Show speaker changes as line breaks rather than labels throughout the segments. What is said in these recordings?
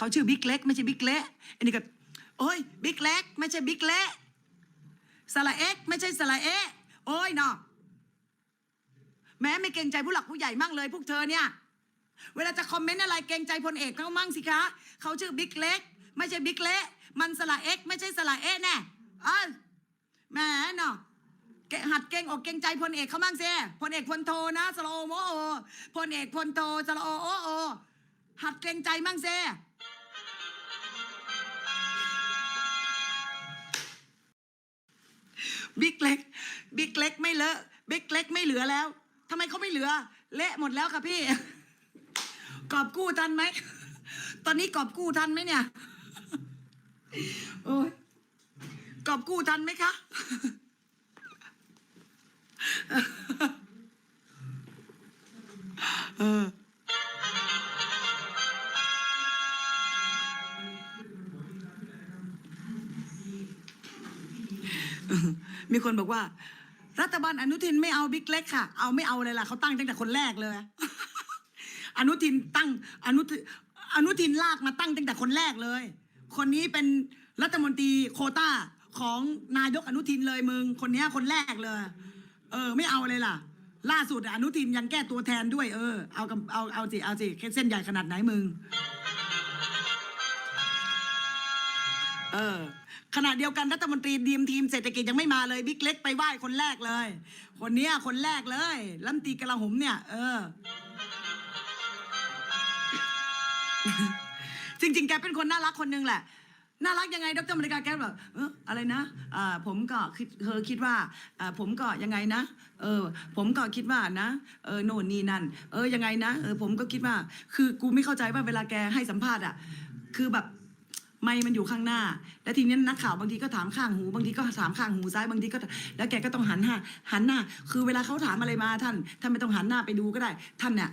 เขาชื่อบิ๊กเล็ก ไม่ใช่บิ๊กเละอันนี้ก็โอ้ยบิ๊กเล็ก ไม่ใช่บิ๊กเละสระเอ็กไม่ใช่สระเอะโอ้ยเนาะแม้ไม่เกรงใจผู้หลักผู้ใหญ่มั่งเลย พวกเธอเนี่ย เวลาจะคอมเมนต์อะไรเกรงใจพลเอกเขามั่งสิคะเขาชื่อบิ๊กเล็ก ไม่ใช่บิ๊กเละมันสระเอ็กไม่ใช่สระเอะแน่เอ้ยแหมเนาะหัดเก่งอกเก่งใจพลเอกเขาบ้างสิพลเอกพลโทนะสโลโมโอพลเอกพลโทสโลโอโอหัดเก่งใจบ้างสิ บิ๊กเล็กบิ๊กเล็กไม่เลอะบิ๊กเล็กไม่เหลือแล้วทำไมเขาไม่เหลือ เละหมดแล้วค่ะพี่ กอบกู้ทันไหม ตอนนี้กอบกู้ทันไหมเนี่ย โอ้ยกอบกู้ทันไหมคะเออ มีคนบอกว่า รัฐบาลอนุทินไม่เอาบิ๊กเล็กค่ะ เอาไม่เอาเลยล่ะเขาตั้งตั้งแต่คนแรกเลย อนุทินตั้งอนุทินอนุทินลากมาตั้งตั้งแต่คนแรกเลย คนนี้เป็นรัฐมนตรีโคต้าของนายกอนุทินเลยมึง คนนี้คนแรกเลย เออ ไม่เอาเลยล่ะ ล่าสุดอนุทินยังแก้ตัวแทนด้วยเออเอากับเอาเอาสิเอาสิเส้นใหญ่ขนาดไหนมึง เออ ขณะเดียวกันรัฐมนตรีดีมทีมเศรษฐกิจยังไม่มาเลยบิ๊กเล็กไปไหว้คนแรกเลย คนเนี้ยคนแรกเลยรัฐมนตรีกลาโหมเนี่ย เออ จริง ๆ แกเป็นคนน่ารักคนหนึงแหละน่ารักยังไงดรมริกาแกแบบเอออะไรนะอ่าผมก็คิดเธอคิดว่าอ่าผมก็ยังไงนะเออผมก็คิดว่านะเออโน่นนี่นั่น เออยังไงนะเออผมก็คิดว่า คือกูไม่เข้าใจว่าเวลาแกให้สัมภาษณ์อะ คือแบบ ไม่มันอยู่ข้างหน้า แล้วทีนี้นักข่าวบางทีก็ถามข้างหู บางทีก็ถามข้างหูซ้ายบางทีก็ แล้วแกก็ต้องหันหน้าหันหน้า คือเวลาเขาถามอะไรมาท่านท่านไม่ต้องหันหน้าไปดูก็ได้ ท่านเนี่ย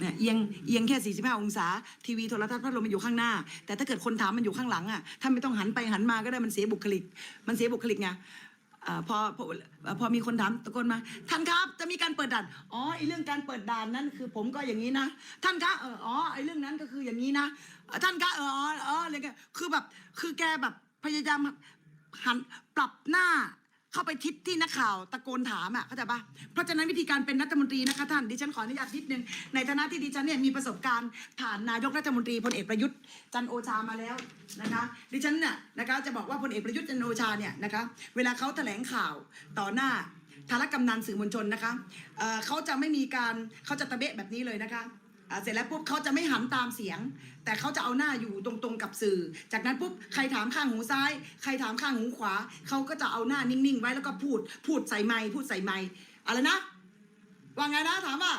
เนี่ยเอียงเอียงแค่ 45 องศา ทีวีโทรทัศน์พัดลมมันอยู่ข้างหน้า แต่ถ้าเกิดคนถามมันอยู่ข้างหลังอะท่านไม่ต้องหันไปหันมาก็ได้มันเสียบุคลิก มันเสียบุคลิกไง อ่าพอพอพอมีคนถามตะโกนมา ท่านครับ จะมีการเปิดด่านอ๋อไอเรื่องการเปิดด่านนั้นคือผมก็อย่างนี้นะท่านคะเอออ๋อไอเรื่องนั้นก็คืออย่างนี้นะท่านคะเอออ๋ออ๋ออะไรเงี้ยคือแบบคือแกแบบพยายามหันปรับหน้า เข้าไปทิศที่นักข่าวตะโกนถามอะเข้าใจปะเพราะฉะนั้นวิธีการเป็นรัฐมนตรีนะคะท่านดิฉันขออนุญาตนิดนึงในฐานะที่ดิฉันเนี่ยมีประสบการณ์ผ่านนายกรัฐมนตรีพลเอกประยุทธ์จันโอชามาแล้วนะคะดิฉันเนี่ยนะคะจะบอกว่าพลเอกประยุทธ์จันโอชาเนี่ยนะคะเวลาเขาแถลงข่าวต่อหน้าทารกำนันสื่อมวลชนนะคะเเขาจะไม่มีการเขาจะตะเบะแบบนี้เลยนะคะ เสร็จแล้วปุ๊บเขาจะไม่หันตามเสียง แต่เขาจะเอาหน้าอยู่ตรงๆกับสื่อ จากนั้นปุ๊บใครถามข้างหูซ้าย ใครถามข้างหูขวาเขาก็จะเอาหน้านิ่งๆไว้แล้วก็พูดพูดใส่ไม้พูดใส่ไม้อะไรนะว่าไงนะถามว่า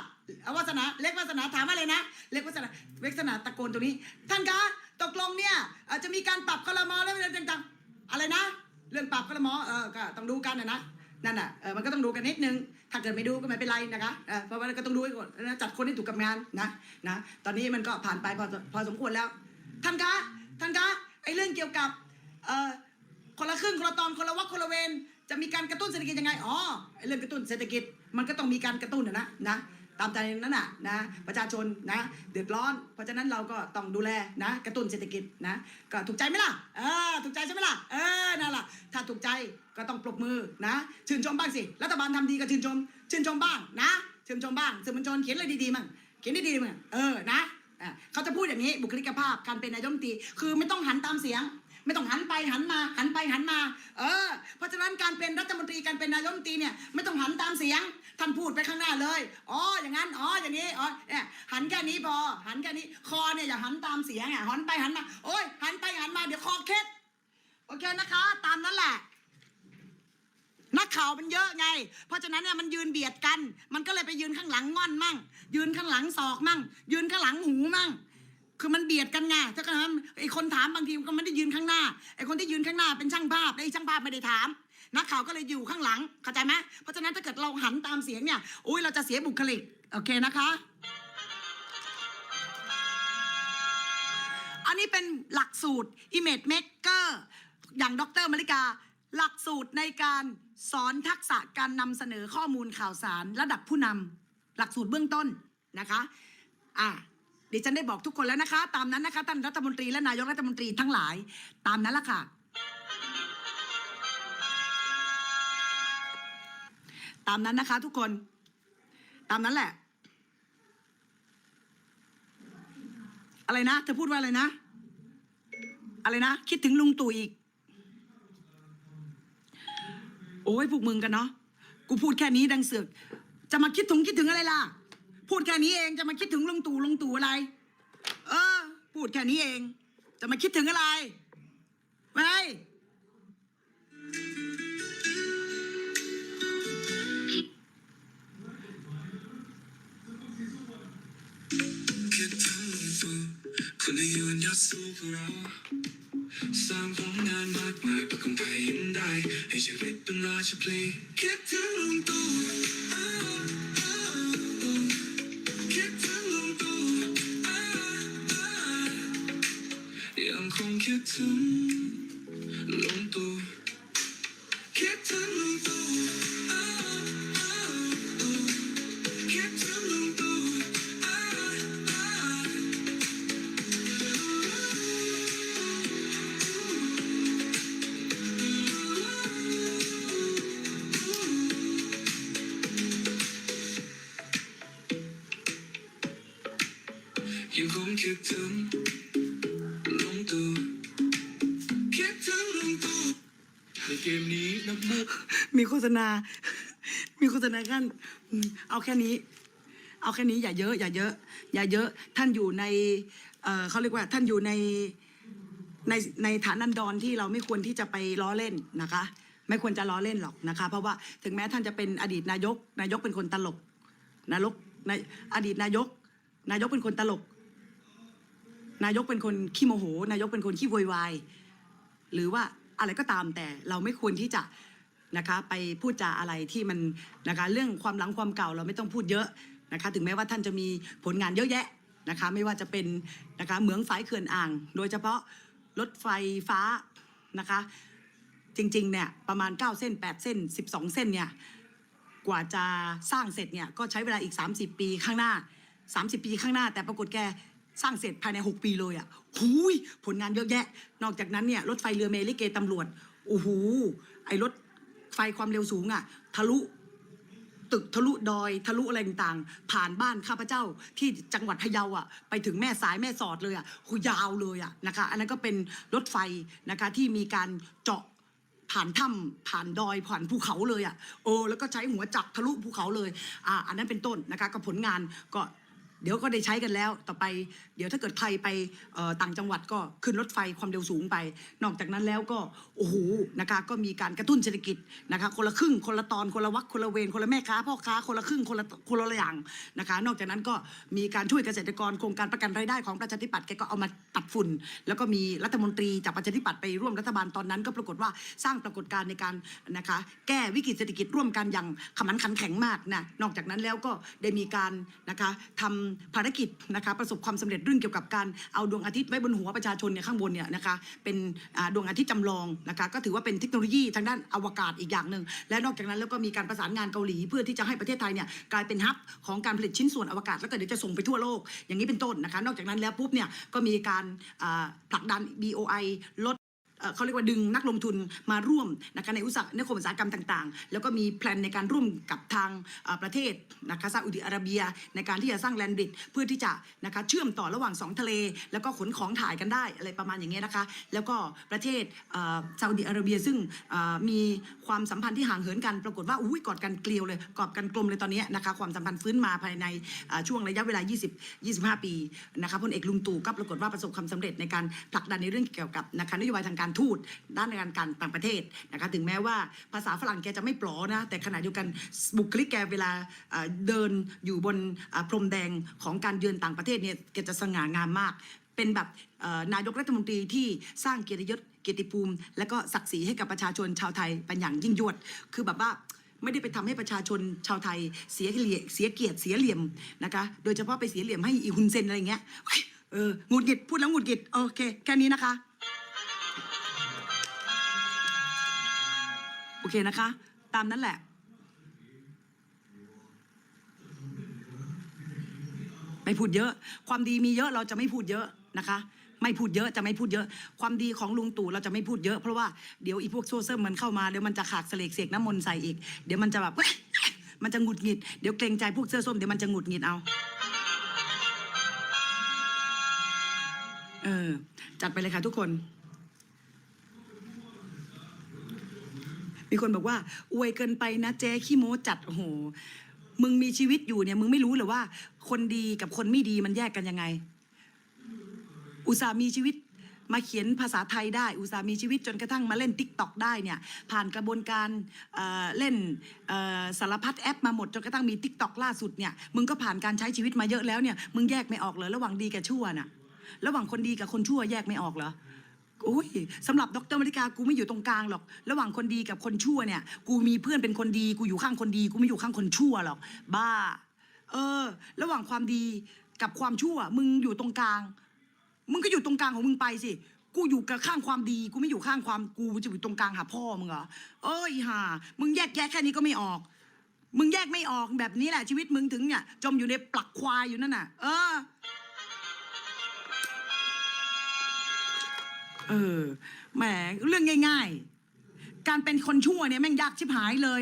เอวาสนาเล็กวาสนาถามอะไรนะ เล็กวาสนาเล็กวาสนาตะโกนตรงนี้ ท่านคะตกลงเนี่ยจะมีการปรับคลมอแล้วอะไรต่างๆอะไรนะ เรื่องปรับคลมอเออก็ต้องดูกันนะนะนั่นน่ะเออมันก็ต้องดูกันนิดนึง ถ้าเกิดไม่ดูก็ไม่เป็นไรนะคะเพราะว่าก็ต้องดูให้ก่อนนะจัดคนให้ถูกกับงานนะนะตอนนี้มันก็ผ่านไปพอพอสมควรแล้ว ท่านคะท่านคะไอ้เรื่องเกี่ยวกับเอ่อคนละครึ่งคนละตอนคนละวักคนละเวรจะมีการกระตุ้นเศรษฐกิจยังไงอ๋อไอ้เรื่องกระตุ้นเศรษฐกิจมันก็ต้องมีการกระตุ้นนะนะ ตามใจนั้นน่ะนะประชาชนนะเดือดร้อน เพราะฉะนั้นเราก็ต้องดูแลนะกระตุ้นเศรษฐกิจนะก็ถูกใจไหมล่ะเออถูกใจใช่ไหมล่ะเออนั่นแหละถ้าถูกใจก็ต้องปรบมือนะชื่นชมบ้างสิรัฐบาลทำดีก็ชื่นชม ชื่นชมบ้างนะ ชื่นชมบ้างสื่อมวลชนเขียนอะไรดีๆมั่งเขียนดีๆมั่งเออนะอะเขาจะพูดอย่างนี้บุคลิกภาพการเป็นนายกรัฐมนตรีคือไม่ต้องหันตามเสียง ไม่ต้องหันไปหันมา หันไปหันมา เออ เพราะฉะนั้นการเป็นรัฐมนตรีการเป็นนายกรัฐมนตรีเนี่ยไม่ต้องหันตามเสียงท่านพูดไปข้างหน้าเลยอ๋ออย่างนั้นอ๋ออย่างนี้อ๋อเนี่ยหันแค่นี้พอหันแค่นี้ คอเนี่ยอย่าหันตามเสียงอะหันไปหันมาโอ้ยหันไปหันมาเดี๋ยวคอเคล็ดโอเคนะคะ ตามนั้นแหละนักข่าวมันเยอะไง เพราะฉะนั้นเนี่ยมันยืนเบียดกัน มันก็เลยไปยืนข้างหลังง่อนมั่ง ยืนข้างหลังศอกมั่ง ยืนข้างหลังหูมั่ง คือมันเบียดกันไงถ้าเกิดไอ้คนถามบางทีมันก็ไม่ได้ยืนข้างหน้าไอ้คนที่ยืนข้างหน้าเป็นช่างภาพแล้วไอ้ช่างภาพไม่ได้ถามนักข่าวก็เลยอยู่ข้างหลังเข้าใจไหมเพราะฉะนั้นถ้าเกิดเราหันตามเสียงเนี่ยอุ้ยเราจะเสียบุคลิกโอเคนะคะ อันนี้เป็นหลักสูตร Image Maker อย่างดรมริกา หลักสูตรในการสอนทักษะการนำเสนอข้อมูลข่าวสาร ระดับผู้นำหลักสูตรเบื้องต้นนะคะ อะ ดิฉันได้บอกทุกคนแล้วนะคะ ตามนั้นนะคะท่านรัฐมนตรีและนายกรัฐมนตรีทั้งหลาย ตามนั้นละค่ะ ตามนั้นนะคะ ทุกคน ตามนั้นแหละ อะไรนะเธอพูดว่าอะไรนะ อะไรนะ คิดถึงลุงตู่อีก โอ้ยพวกมึงกันเนาะกูพูดแค่นี้ดังเสือกจะมาคิดถึงคิดถึงอะไรล่ะ พูดแค่นี้เองจะมาคิดถึงลุงตู่ลุงตู่อะไร เออ พูดแค่นี้เอง จะมาคิดถึงอะไรไป
คนที่ยืนยอดสู้พวกเราสร้างผลงานมากมายประกำไปยิ้มได้ ให้ชีวิตเป็นราชพลีคิดถึงลุงตู่ เกมนี้นักบุก
มีโฆษณา มีโฆษณาขั้นอืมเอาแค่นี้ เอาแค่นี้อย่าเยอะ อย่าเยอะ อย่าเยอะ ท่านอยู่ในเอ่อเขาเรียกว่าท่านอยู่ในในในฐานันดรที่เราไม่ควรที่จะไปล้อเล่นนะคะ ไม่ควรจะล้อเล่นหรอกนะคะ เพราะว่าถึงแม้ท่านจะเป็นอดีตนายก นายกเป็นคนตลกนายกในอดีตนายก นายกเป็นคนตลก นายกเป็นคนขี้โมโห นายกเป็นคนขี้โวยวาย หรือว่า อะไรก็ตามแต่เราไม่ควรที่จะนะคะไปพูดจาอะไรที่มันนะคะเรื่องความหลังความเก่าเราไม่ต้องพูดเยอะนะคะถึงแม้ว่าท่านจะมีผลงานเยอะแยะนะคะไม่ว่าจะเป็นนะคะเหมืองฝายเขื่อนอ่าง โดยเฉพาะรถไฟฟ้านะคะจริงๆเนี่ยประมาณ 9 เส้น 8 เส้น 12 เส้นเนี่ยกว่าจะสร้างเสร็จเนี่ยก็ใช้เวลาอีก 30 ปีข้างหน้า 30 ปีข้างหน้า แต่ปรากฏแก สร้างเสร็จภายใน 6 ปีเลยอะหูยผลงานเยอะแยะ นอกจากนั้นเนี่ยรถไฟเรือเมลิเกตำรวจ โอ้โห ไอรถไฟความเร็วสูงอะ ทะลุตึกทะลุดอย ทะลุอะไรต่างๆ ผ่านบ้านข้าพเจ้าที่จังหวัดพะเยาอะ ไปถึงแม่สายแม่สอดเลยอะหูยาวเลยอะนะคะ อันนั้นก็เป็นรถไฟนะคะที่มีการเจาะผ่านถ้ำผ่านดอยผ่านภูเขาเลยอะโอ้แล้วก็ใช้หัวจักรทะลุภูเขาเลยอ่าอันนั้นเป็นต้นนะคะกับผลงานก็ เดี๋ยวก็ได้ใช้กันแล้ว ต่อไปเดี๋ยวถ้าเกิดใครไปต่างจังหวัดก็ขึ้นรถไฟความเร็วสูงไป นอกจากนั้นแล้วก็โอ้โหนะคะก็มีการกระตุ้นเศรษฐกิจนะคะคนละครึ่งคนละตอนคนละวักคนละเวรคนละแม่ค้าพ่อค้าคนละครึ่งคนละคนละอย่างนะคะ นอกจากนั้นก็มีการช่วยเกษตรกรโครงการประกันรายได้ของประชาธิปัตย์แกก็เอามาตัดฝุ่น แล้วก็มีรัฐมนตรีจากประชาธิปัตย์ไปร่วมรัฐบาลตอนนั้นก็ปรากฏว่าสร้างปรากฏการณ์ในการนะคะแก้วิกฤตเศรษฐกิจร่วมกันอย่างขมันขันแข็งมากนะนอกจากนั้นแล้วก็ได้มีการนะคะทำภารกิจนะคะประสบความสำเร็จเรื่องเกี่ยวกับการเอาดวงอาทิตย์ไว้บนหัวประชาชนเนี่ยข้างบนเนี่ยนะคะเป็นดวงอาทิตย์จำลองนะคะก็ถือว่าเป็นเทคโนโลยีทางด้านอวกาศอีกอย่างหนึ่งและนอกจากนั้นแล้วก็มีการประสานงานเกาหลี เพื่อที่จะให้ประเทศไทยเนี่ยกลายเป็นฮับของการผลิตชิ้นส่วนอวกาศแล้วก็เดี๋ยวจะส่งไปทั่วโลกอย่างนี้เป็นต้นนะคะนอกจากนั้นแล้วปุ๊บเนี่ยก็มีการผลักดัน BOI ลด เขาเรียกว่าดึงนักลงทุนมาร่วมนะคะในอุตสาหนิคมอุตสาหกรรมต่างๆ แล้วก็มีแพลนในการร่วมกับทางประเทศนะคะซาอุดิอาระเบีย ในการที่จะสร้างแลนด์บริดเพื่อที่จะนะคะเชื่อมต่อระหว่างสองทะเล แล้วก็ขนของถ่ายกันได้อะไรประมาณอย่างเงี้ยนะคะ แล้วก็ประเทศซาอุดิอาระเบียซึ่งมีความสัมพันธ์ที่ห่างเหินกัน ปรากฏว่าอุ้ยกอดกันเกลียวเลยกอดกันกลมเลยตอนนี้นะคะความสัมพันธ์ฟื้นมาภายในช่วงระยะเวลา 20 25 ปีนะคะพลเอกลุงตู่ก็ปรากฏว่าประสบความสำเร็จในการผลักดันในเรื่องเกี่ยวกับนะคะนโยบายทางการทูตด้านการการต่างประเทศนะคะถึงแม้ว่าภาษาฝรั่งแกจะไม่ปลอนะแต่ขณะเดียวกันบุคลิกแกเวลาเดินอยู่บนพรมแดงของการเยือนต่างประเทศเนี่ยแกจะสง่างามมาก เป็นแบบนายกรัฐมนตรีที่สร้างเกียรติยศเกียรติภูมิ และก็ศักดิ์ศรีให้กับประชาชนชาวไทยเป็นอย่างยิ่งยวด คือแบบว่าไม่ได้ไปทำให้ประชาชนชาวไทยเสียเหลี่ยเสียเกียรติเสียเหลี่ยมนะคะ โดยเฉพาะไปเสียเหลี่ยมให้อีฮุนเซนอะไรเงี้ยเฮ้ยเออหงุดหงิดพูดแล้วหงุดหงิดโอเคแค่นี้นะคะ โอเคนะคะ ตามนั้นแหละไปไม่พูดเยอะ ความดีมีเยอะเราจะไม่พูดเยอะนะคะ ไม่พูดเยอะจะไม่พูดเยอะ ความดีของลุงตู่เราจะไม่พูดเยอะเพราะว่าเดี๋ยวอีพวกโซเซอร์มันเข้ามาเดี๋ยวมันจะขากเสลกเสกน้ำมนต์ใส่อีก เดี๋ยวมันจะแบบมันจะหงุดหงิดเดี๋ยวเกรงใจพวกเสื้อส้มเดี๋ยวมันจะหงุดหงิดเอาเออจัดไปเลยค่ะทุกคน มีคนบอกว่า อวยเกินไปนะเจ๊ขี้โม้จัดโอ้โหมึงมีชีวิตอยู่เนี่ยมึงไม่รู้หรือว่า คนดีกับคนไม่ดีมันแยกกันยังไง อุตส่าห์มีชีวิตมาเขียนภาษาไทยได้ อุตส่าห์มีชีวิตจนกระทั่งมาเล่นติ๊กต็อกได้เนี่ย ผ่านกระบวนการเเล่นสารพัดแอปมาหมดจนกระทั่งมีติ๊กต็อกล่าสุดเนี่ยมึงก็ผ่านการใช้ชีวิตมาเยอะแล้วเนี่ยมึงแยกไม่ออกเลยระหว่างดีกับชั่วน่ะ ระหว่างคนดีกับคนชั่วแยกไม่ออกเหรอ อ้ยสำหรับดรมริกากูไม่อยู่ตรงกลางหรอก ระหว่างคนดีกับคนชั่วเนี่ย กูมีเพื่อนเป็นคนดี กูอยู่ข้างคนดี กูไม่อยู่ข้างคนชั่วหรอก บ้า เออ ระหว่างความดีกับความชั่ว มึงอยู่ตรงกลาง มึงก็อยู่ตรงกลางของมึงไปสิ กูอยู่กับข้างความดี กูไม่อยู่ข้างความกูจะอยู่ตรงกลางหาพ่อมึงเหรอ เอ้ยห่า มึงแยกแยะแค่นี้ก็ไม่ออก มึงแยกไม่ออกแบบนี้แหละชีวิตมึงถึงเนี่ยจมอยู่ในปลักควายอยู่นั่นน่ะ เออ เออแหมเรื่องง่าย ๆ การเป็นคนชั่วเนี่ยแม่งยากชิบหายเลย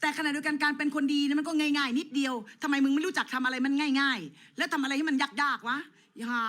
แต่ขณะเดียวกันการเป็นคนดีเนี่ยมันก็ง่ายๆ นิดเดียวทำไมมึงไม่รู้จักทำอะไรมันง่าย ๆ แล้วทำอะไรให้มันยากๆวะอย่า